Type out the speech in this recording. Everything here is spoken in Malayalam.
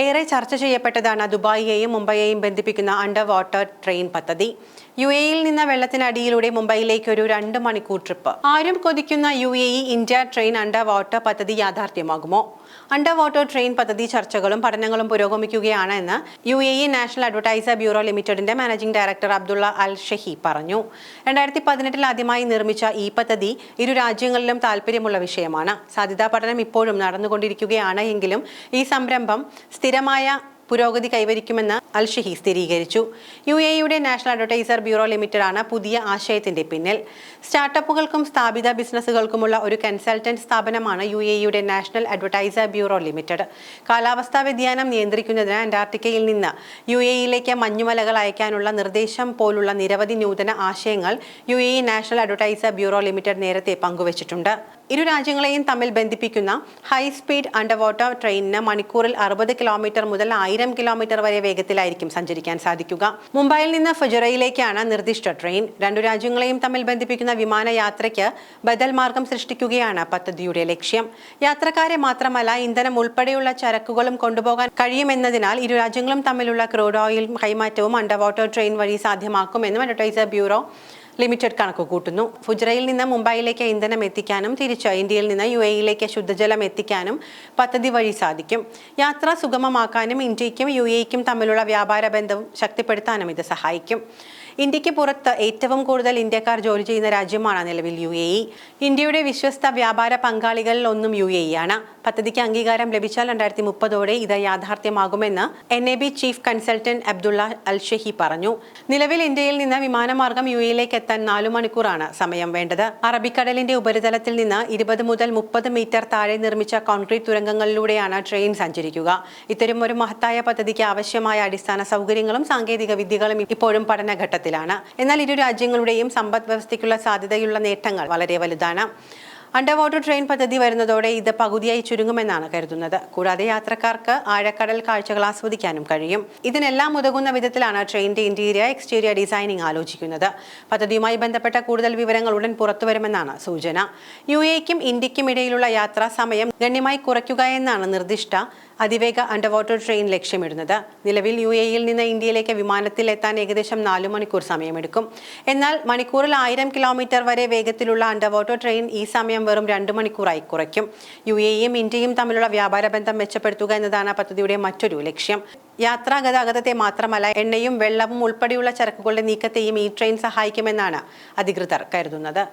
ഏറെ ചർച്ച ചെയ്യപ്പെട്ടതാണ് ദുബായിയെയും മുംബൈയെയും ബന്ധിപ്പിക്കുന്ന അണ്ടർ വാട്ടർ ട്രെയിൻ പദ്ധതി. യു എയിൽ നിന്ന് വെള്ളത്തിനടിയിലൂടെ മുംബൈയിലേക്ക് ഒരു രണ്ട് മണിക്കൂർ ട്രിപ്പ്. ആരും കൊതിക്കുന്ന U A E India train under water പദ്ധതി യാഥാർത്ഥ്യമാകുമോ? അണ്ടർ വാട്ടർ ട്രെയിൻ പദ്ധതി ചർച്ചകളും പഠനങ്ങളും പുരോഗമിക്കുകയാണ് എന്ന് U A E national advertiser bureau ലിമിറ്റഡിന്റെ managing director Abdullah Al Shahi പറഞ്ഞു. രണ്ടായിരത്തി പതിനെട്ടിൽ ആദ്യമായി നിർമ്മിച്ച ഈ പദ്ധതി ഇരു രാജ്യങ്ങളിലും താല്പര്യമുള്ള വിഷയമാണ്. സാധ്യതാ പഠനം ഇപ്പോഴും നടന്നുകൊണ്ടിരിക്കുകയാണ് എങ്കിലും ഈ സംരംഭം സ്ഥിരമായ പുരോഗതി കൈവരിക്കുമെന്ന് അൽ ഷഹി സ്ഥിരീകരിച്ചു. യു എ യുടെ നാഷണൽ അഡ്വർടൈസർ ബ്യൂറോ ലിമിറ്റഡ് ആണ് പുതിയ ആശയത്തിന്റെ പിന്നിൽ. സ്റ്റാർട്ടപ്പുകൾക്കും സ്ഥാപിത ബിസിനസ്സുകൾക്കുമുള്ള ഒരു കൺസൾട്ടന്റ് സ്ഥാപനമാണ് യു എ യുടെ നാഷണൽ അഡ്വർടൈസർ ബ്യൂറോ ലിമിറ്റഡ്. കാലാവസ്ഥാ വ്യതിയാനം നിയന്ത്രിക്കുന്നതിന് അന്റാർട്ടിക്കയിൽ നിന്ന് യു എ യിലേക്ക് മഞ്ഞുമലകൾ അയക്കാനുള്ള നിർദ്ദേശം പോലുള്ള നിരവധി നൂതന ആശയങ്ങൾ U A national advertiser bureau limited നേരത്തെ പങ്കുവച്ചിട്ടുണ്ട്. ഇരു രാജ്യങ്ങളെയും തമ്മിൽ ബന്ധിപ്പിക്കുന്ന ഹൈ സ്പീഡ് അണ്ടർ വാട്ടർ ട്രെയിനിന് മണിക്കൂറിൽ അറുപത് കിലോമീറ്റർ മുതൽ ആയിരം കിലോമീറ്റർ വരെ വേഗത്തിലായിരിക്കും സഞ്ചരിക്കാൻ സാധിക്കുക. മുംബൈയിൽ നിന്ന് ഫുജറയിലേക്കാണ് നിർദ്ദിഷ്ട ട്രെയിൻ. രണ്ടു രാജ്യങ്ങളെയും തമ്മിൽ ബന്ധിപ്പിക്കുന്ന വിമാനയാത്രയ്ക്ക് ബദൽ മാർഗം സൃഷ്ടിക്കുകയാണ് പദ്ധതിയുടെ ലക്ഷ്യം. യാത്രക്കാരെ മാത്രമല്ല ഇന്ധനം ഉൾപ്പെടെയുള്ള ചരക്കുകളും കൊണ്ടുപോകാൻ കഴിയുമെന്നതിനാൽ ഇരു രാജ്യങ്ങളും തമ്മിലുള്ള ക്രൂഡ് ഓയിൽ കൈമാറ്റവും അണ്ടർ വാട്ടർ ട്രെയിൻ വഴി സാധ്യമാക്കുമെന്നും അഡ്വർടൈസർ ബ്യൂറോ ലിമിറ്റഡ് കണക്ക് കൂട്ടുന്നു. ഫുജറയിൽ നിന്ന് മുംബൈയിലേക്ക് ഇന്ധനം എത്തിക്കാനും തിരിച്ച് ഇന്ത്യയിൽ നിന്ന് യു എയിലേക്ക് ശുദ്ധജലം എത്തിക്കാനും പദ്ധതി വഴി സാധിക്കും. യാത്ര സുഗമമാക്കാനും ഇന്ത്യയ്ക്കും യു എയ്ക്കും തമ്മിലുള്ള വ്യാപാര ബന്ധവും ശക്തിപ്പെടുത്താനും ഇത് സഹായിക്കും. ഇന്ത്യയ്ക്ക് പുറത്ത് ഏറ്റവും കൂടുതൽ ഇന്ത്യക്കാർ ജോലി ചെയ്യുന്ന രാജ്യമാണ് നിലവിൽ യു എ ഇ. ഇന്ത്യയുടെ വിശ്വസ്ത വ്യാപാര പങ്കാളികളിൽ ഒന്നും യു എ ഇ ആണ്. പദ്ധതിക്ക് അംഗീകാരം ലഭിച്ചാൽ രണ്ടായിരത്തി മുപ്പതോടെ ഇത് യാഥാർത്ഥ്യമാകുമെന്ന് N A B chief consultant Abdullah Al Shahi പറഞ്ഞു. നിലവിൽ ഇന്ത്യയിൽ നിന്ന് വിമാനമാർഗം യു എയിലേക്ക് എത്താൻ നാലു മണിക്കൂറാണ് സമയം വേണ്ടത്. അറബിക്കടലിന്റെ ഉപരിതലത്തിൽ നിന്ന് ഇരുപത് മുതൽ മുപ്പത് മീറ്റർ താഴെ നിർമ്മിച്ച കോൺക്രീറ്റ് തുരങ്കങ്ങളിലൂടെയാണ് ട്രെയിൻ സഞ്ചരിക്കുക. ഇത്തരം ഒരു മഹത്തായ പദ്ധതിക്ക് ആവശ്യമായ അടിസ്ഥാന സൗകര്യങ്ങളും സാങ്കേതിക വിദ്യകളും ഇപ്പോഴും പഠനഘട്ടത്തിലാണ് എന്നാൽ ഇരു രാജ്യങ്ങളുടെയും സമ്പദ് വ്യവസ്ഥയ്ക്കുള്ള സാധ്യതയുള്ള നേട്ടങ്ങൾ വളരെ വലുതാണ്. അണ്ടർ വാട്ടർ ട്രെയിൻ പദ്ധതി വരുന്നതോടെ ഇത് പകുതിയായി ചുരുങ്ങുമെന്നാണ് കരുതുന്നത്. കൂടാതെ യാത്രക്കാർക്ക് ആഴക്കടൽ കാഴ്ചകൾ ആസ്വദിക്കാനും കഴിയും. ഇതിനെല്ലാം ഉതകുന്ന വിധത്തിലാണ് ട്രെയിനിന്റെ ഇന്റീരിയർ എക്സ്റ്റീരിയർ ഡിസൈനിങ് ആലോചിക്കുന്നത്. പദ്ധതിയുമായി ബന്ധപ്പെട്ട കൂടുതൽ വിവരങ്ങൾ ഉടൻ പുറത്തുവരുമെന്നാണ് സൂചന. യു എക്കും ഇന്ത്യക്കും ഇടയിലുള്ള യാത്രാ സമയം ഗണ്യമായി കുറയ്ക്കുക എന്നാണ് നിർദ്ദിഷ്ട അതിവേഗ അണ്ടർവാട്ടർ ട്രെയിൻ ലക്ഷ്യമിടുന്നത്. നിലവിൽ യു എയിൽ നിന്ന് ഇന്ത്യയിലേക്ക് വിമാനത്തിൽ എത്താൻ ഏകദേശം നാലു മണിക്കൂർ സമയമെടുക്കും. എന്നാൽ മണിക്കൂറിൽ ആയിരം കിലോമീറ്റർ വരെ വേഗത്തിലുള്ള അണ്ടർവാട്ടർ ട്രെയിൻ ഈ സമയം വെറും രണ്ട് മണിക്കൂറായി കുറയ്ക്കും. യു എയും ഇന്ത്യയും തമ്മിലുള്ള വ്യാപാര ബന്ധം മെച്ചപ്പെടുത്തുക എന്നതാണ് പദ്ധതിയുടെ മറ്റൊരു ലക്ഷ്യം. യാത്രാ ഗതാഗതത്തെ മാത്രമല്ല എണ്ണയും വെള്ളവും ഉൾപ്പെടെയുള്ള ചരക്കുകളുടെ നീക്കത്തെയും ഈ ട്രെയിൻ സഹായിക്കുമെന്നാണ് അധികൃതർ കരുതുന്നത്.